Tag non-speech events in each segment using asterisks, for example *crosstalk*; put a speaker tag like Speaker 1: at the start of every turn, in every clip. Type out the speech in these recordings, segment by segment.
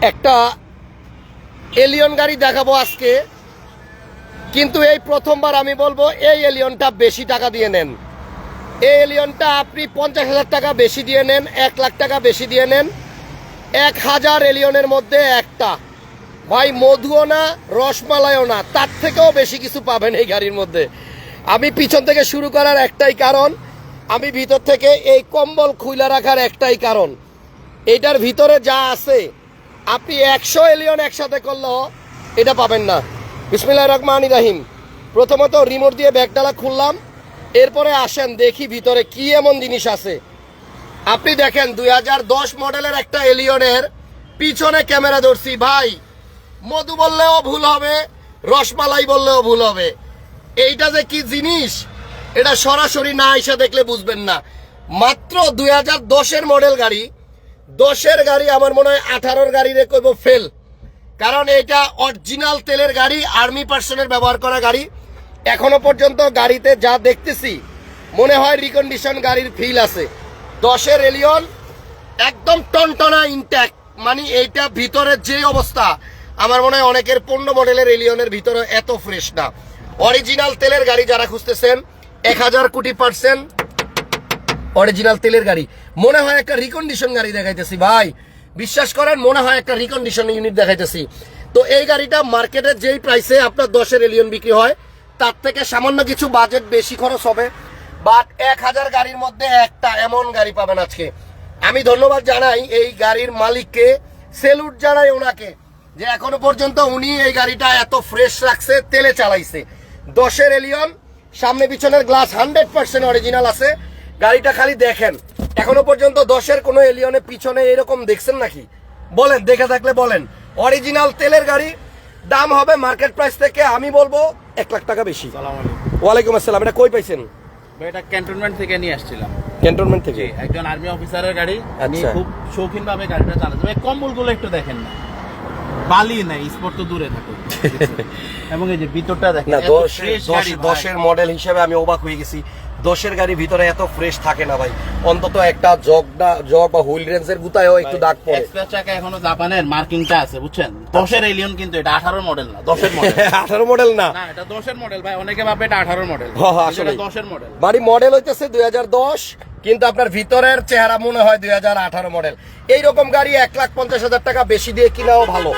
Speaker 1: একটা এলিয়ন গাড়ি দেখাবো আজকে। কিন্তু এই প্রথমবার আমি বলব, এই এলিয়নটা বেশি টাকা দিয়ে নেন। এই এলিয়নটা আপনি পঞ্চাশ হাজার টাকা বেশি দিয়ে নেন, এক লাখ টাকা বেশি দিয়ে নেন। এক হাজার এলিয়নের মধ্যে একটা। ভাই, মধুও না, রসমালাইও না, তার থেকেও বেশি কিছু পাবেন এই গাড়ির মধ্যে। আমি পিছন থেকে শুরু করার একটাই কারণ, আমি ভিতর থেকে এই কম্বল খুইলা রাখার একটাই কারণ। এটার ভিতরে যা আছে আপনি একশো এলিয়ন একসাথে করলেও এটা পাবেন না। বিসমিল্লা রহমান রাহিম। প্রথমত রিমোট দিয়ে ব্যাগডালা খুললাম, এরপরে আসেন দেখি ভিতরে কি এমন জিনিস আছে। আপনি দেখেন দু হাজার দশ মডেলের একটা এলিয়নের পিছনে ক্যামেরা ধরছি, ভাই। মধু বললেও ভুল হবে, রসমালাই বললেও ভুল হবে। এইটা যে কি জিনিস, এটা সরাসরি না এসে দেখলে বুঝবেন না। মাত্র দুই হাজার মডেল গাড়ি দশের গাড়ি আমার মনে হয় আঠারোর গাড়ি রে কইব ফেল কারণ এটা অরিজিনাল তেলের গাড়ি আর্মি পার্সনের ব্যবহার করা গাড়ি। এখনও পর্যন্ত গাড়িতে যা দেখতেছি, মনে হয় রিকন্ডিশন গাড়ির ফিল আছে। দশের এলিয়ন একদম টনটনা ইনট্যাক্ট মানে এইটা ভিতরের যে অবস্থা, আমার মনে হয় অনেকের পণ্য মডেলের এলিয়নের ভিতরে এত ফ্রেশ না। অরিজিনাল তেলের গাড়ি যারা খুঁজতেছেন, এক হাজার কোটি পার্সেন্ট অরিজিনাল তেলের গাড়ি। মনে হয় একটা রিকন্ডিশন গাড়ি দেখাইতেছি, ভাই। বিশ্বাস করেন, মনে হয় একটা রিকন্ডিশন ইউনিট দেখাইতেছি। তো এই গাড়িটা মার্কেটের যেই প্রাইসে আপনার দশের এলিয়ন বিক্রি হয়, তার থেকে সামান্য কিছু বাজেট বেশি খরচ হবে। বাট এক হাজার গাড়ির মধ্যে একটা এমন গাড়ি পাবেন আজকে। আমি ধন্যবাদ জানাই এই গাড়ির মালিককে সেলুট জানাই ওনাকে, যে এখনও পর্যন্ত উনি এই গাড়িটা এত ফ্রেশ রাখছে, তেলে চালাইছে। দশের এলিয়ন সামনে পিছনের গ্লাস হান্ড্রেড পার্সেন্ট অরিজিনাল আছে। গাড়িটা খালি দেখেন। এখনও পর্যন্ত দশের কোনো এলিয়নের পিছনে এরকম দেখছেন নাকি? বলেন দেখে থাকলে বলেন। অরিজিনাল তেলের গাড়ি দাম হবে মার্কেট প্রাইস থেকে আমি বলব এক লাখ টাকা বেশি। ওয়ালাইকুম আসসালাম এটা কই পাইছেন?
Speaker 2: এটা ক্যান্টনমেন্ট থেকে নিয়ে আসছিলাম।
Speaker 1: ক্যান্টনমেন্ট থেকে?
Speaker 2: একজন আর্মি অফিসারের গাড়ি।
Speaker 1: আচ্ছা।
Speaker 2: খুব শৌখিন ভাবে গাড়িটা ভাই কম্বলগুলো একটু দেখেন না। বালি নাই স্পট তো দূরে *laughs* এবং এই যে ভিতরটা দেখেন
Speaker 1: না মডেল হিসেবে আমি অবাক হয়ে গেছি। দশের গাড়ি ভিতরে এত ফ্রেশ থাকে না ভাই। অন্তত একটা জগডা জগ বা হুইল রেঞ্জের গুতায়ও একটু দাগ পড়ে।
Speaker 2: এক্সপ্রেস চাকা এখনও জাপানের মার্কিংটা আছে বুঝছেন? দশের এলিয়ন কিন্তু এটা আঠারো মডেল না দশের মডেল *laughs*
Speaker 1: আঠারো মডেল না?
Speaker 2: না এটা দশের মডেল ভাই অনেকে ভাবে এটা আঠারো মডেল
Speaker 1: হ্যাঁ, হ্যাঁ, আসলেই।
Speaker 2: দশের মডেল
Speaker 1: বাড়ি মডেল হইতেছে দুই হাজার দশ কিন্তু আপনার ভিতরের চেহারা মনে হয় দুই হাজার আঠারো মডেল এইরকম গাড়ি এক লাখ পঞ্চাশ হাজার টাকা বেশি দিয়ে কিনাও ভালো।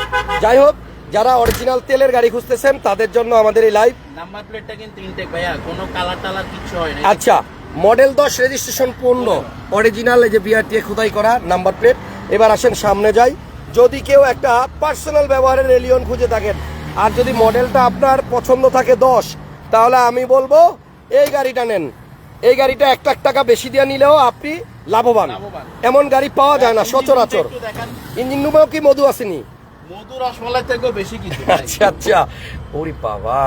Speaker 1: যাই হোক যারা অরিজিনাল তেলের গাড়ি খুঁজতেছেন তাদের জন্য আমাদের এই লাইভ
Speaker 2: নাম্বার প্লেটটা কিন্তু ইনটেক ভাইয়া। কোনো কালার টালার কিছু হয় না।
Speaker 1: আচ্ছা মডেল দশ রেজিস্ট্রেশন পূর্ণ অরিজিনাল এই যে বিআরটিএ খোদাই করা নাম্বার প্লেট এবার আসেন সামনে যাই। যদি কেউ একটা পার্সোনাল ব্যবহারের এলিয়ন খুঁজে থাকেন আর যদি মডেলটা আপনার পছন্দ থাকে দশ তাহলে আমি বলব এই গাড়িটা নেন। এই গাড়িটা এক লাখ টাকা বেশি দিয়ে নিলেও আপনি লাভবান।
Speaker 2: লাভবান।
Speaker 1: এমন গাড়ি পাওয়া যায় না সচরাচর। ইঞ্জিন রুমেও কি মধু আসেনি?
Speaker 2: মধু রসমালাই থেকেও বেশি কিছু।
Speaker 1: আচ্ছা আচ্ছা। ওরে বাবা।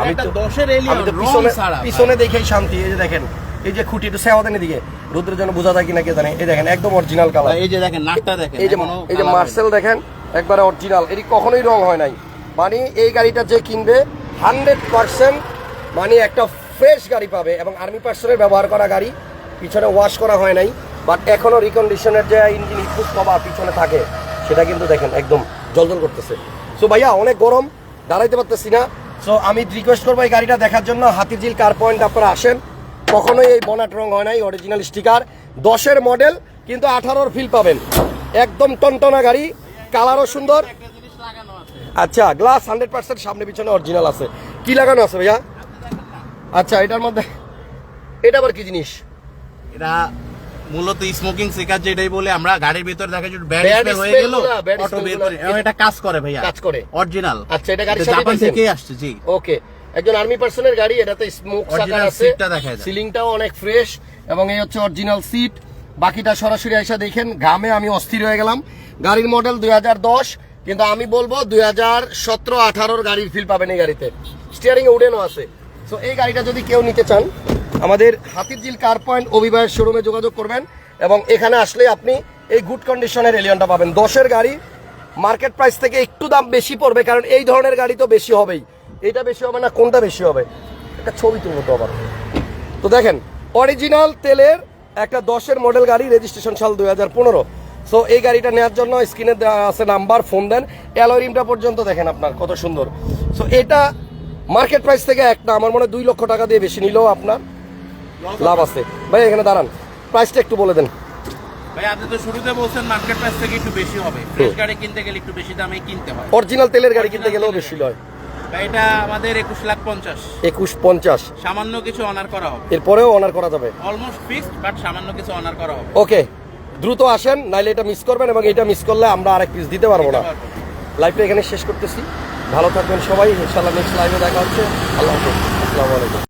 Speaker 1: আমি তো
Speaker 2: দশের এলিয়ন
Speaker 1: পিছনে পিছনে দেখেই শান্তি। এই যে দেখেন এই যে খুঁটি একটু সেওয়া দেন এদিকে। রুদ্রের জন্য বোঝা যায় কিনা কে জানে। এই দেখেন একদম অরিজিনাল কালার
Speaker 2: এই যে দেখেন নাকটা দেখেন
Speaker 1: এই যে এই যে মার্সেল দেখেন একবারে অরিজিনাল এটি কখনোই রং হয় নাই। মানে এই গাড়িটা যে কিনবে হান্ড্রেড পার্সেন্ট মানে একটা ফ্রেশ গাড়ি পাবে এবং আর্মি পার্সনের ব্যবহার করা গাড়ি। পিছনে ওয়াশ করা হয় নাই। বাট এখনও রিকন্ডিশনের যে ইঞ্জিন কভার পিছনে থাকে সেটা কিন্তু দেখেন একদম। জলজল করতেছে। সো ভাইয়া, অনেক গরম, দাঁড়াইতে পারতেছি না। সো আমি রিকোয়েস্ট করব এই গাড়িটা দেখার জন্য। হাতিঝিল কার পয়েন্ট আপনারা আসেন। কখনোই এই বনাট রং হয় নাই অরিজিনাল স্টিকার দশের মডেল কিন্তু আঠারোর ফিল পাবেন। একদম টনটনা গাড়ি কালারও সুন্দর। আচ্ছা গ্লাস হান্ড্রেড পার্সেন্ট সামনে পিছনে অরিজিনাল আছে। কি লাগানো আছে ভাইয়া? আচ্ছা এটার মধ্যে, এটা আবার কি জিনিস?
Speaker 2: এটা মূলত স্মোকিং সিকার যেটাই বলে আমরা গাড়ির ভিতরে দেখা যায় ব্যাড স্মেল হয়ে গেল অটো এবং এটা কাজ করে ভাইয়া।
Speaker 1: কাজ করে।
Speaker 2: অরিজিনাল
Speaker 1: আচ্ছা, এটা গাড়ির সাথে
Speaker 2: জাপান? থেকেই আসছে জি।
Speaker 1: ওকে একজন আর্মি পার্সনের গাড়ি এটাতে স্মোক সাকার আছে। সিলিংটাও অনেক ফ্রেশ এবং এই হচ্ছে অরিজিনাল সিট বাকিটা সরাসরি এসে দেখেন ঘামে আমি অস্থির হয়ে গেলাম। গাড়ির মডেল দুই হাজার দশ কিন্তু আমি বলব দুই হাজার সতেরো আঠারোর গাড়ির ফিল পাবেন এই গাড়িতে। স্টিয়ারিং উডেনও আছে। সো এই গাড়িটা যদি কেউ নিতে চান আমাদের হাতিরঝিল কার পয়েন্ট অভিবায়ের শোরুমে যোগাযোগ করবেন এবং এখানে আসলে আপনি এই গুড কন্ডিশনের এলিয়নটা পাবেন। দশের গাড়ি মার্কেট প্রাইস থেকে একটু দাম বেশি পড়বে, কারণ এই ধরনের গাড়ি তো বেশি হবেই। এটা বেশি হবে না, কোনটা বেশি হবে? একটা ছবি তুলবো তো আবার। তো দেখেন, অরিজিনাল তেলের একটা দশের মডেল গাড়ি রেজিস্ট্রেশন সাল দুই হাজার পনেরো। সো এই গাড়িটা নেওয়ার জন্য স্ক্রিনে আছে নাম্বার, ফোন দেন। অ্যালয় রিমটা পর্যন্ত দেখেন আপনার, কত সুন্দর। সো এটা মার্কেট প্রাইস থেকে একটা আমার মনে হয় দুই লক্ষ টাকা দিয়ে বেশি নিলেও আপনার। লাভ আছে। ভাই এখানে দাঁড়ান। প্রাইসটা একটু বলে দেন।
Speaker 2: ভাই আপনি তো শুরুতে বলছেন মার্কেট প্রাইস থেকে একটু বেশি হবে। ফ্রেশ গাড়ি কিনতে গেলে একটু বেশি দামে কিনতে হয়।
Speaker 1: অরিজিনাল তেলের গাড়ি কিনতে গেলেও বেশি
Speaker 2: এটা আমাদের একুশ লাখ পঞ্চাশ।
Speaker 1: একুশ পঞ্চাশ।
Speaker 2: সামান্য কিছু অনার করা হবে।
Speaker 1: এরপরেও অনার করা যাবে।
Speaker 2: অলমোস্ট ফিক্সড বাট সামান্য কিছু অনার করা হবে।
Speaker 1: ওকে দ্রুত আসেন নাইলে এটা মিস করবেন এবং এটা মিস করলে আমরা আরেক পিস দিতে পারব না। লাইভটা এখানে শেষ করতেছি। ভালো থাকবেন সবাই ইনশাল্লাহ নেক্সট লাইভে দেখা হচ্ছে। আল্লাহ হাফিজ। আসসালামু আলাইকুম।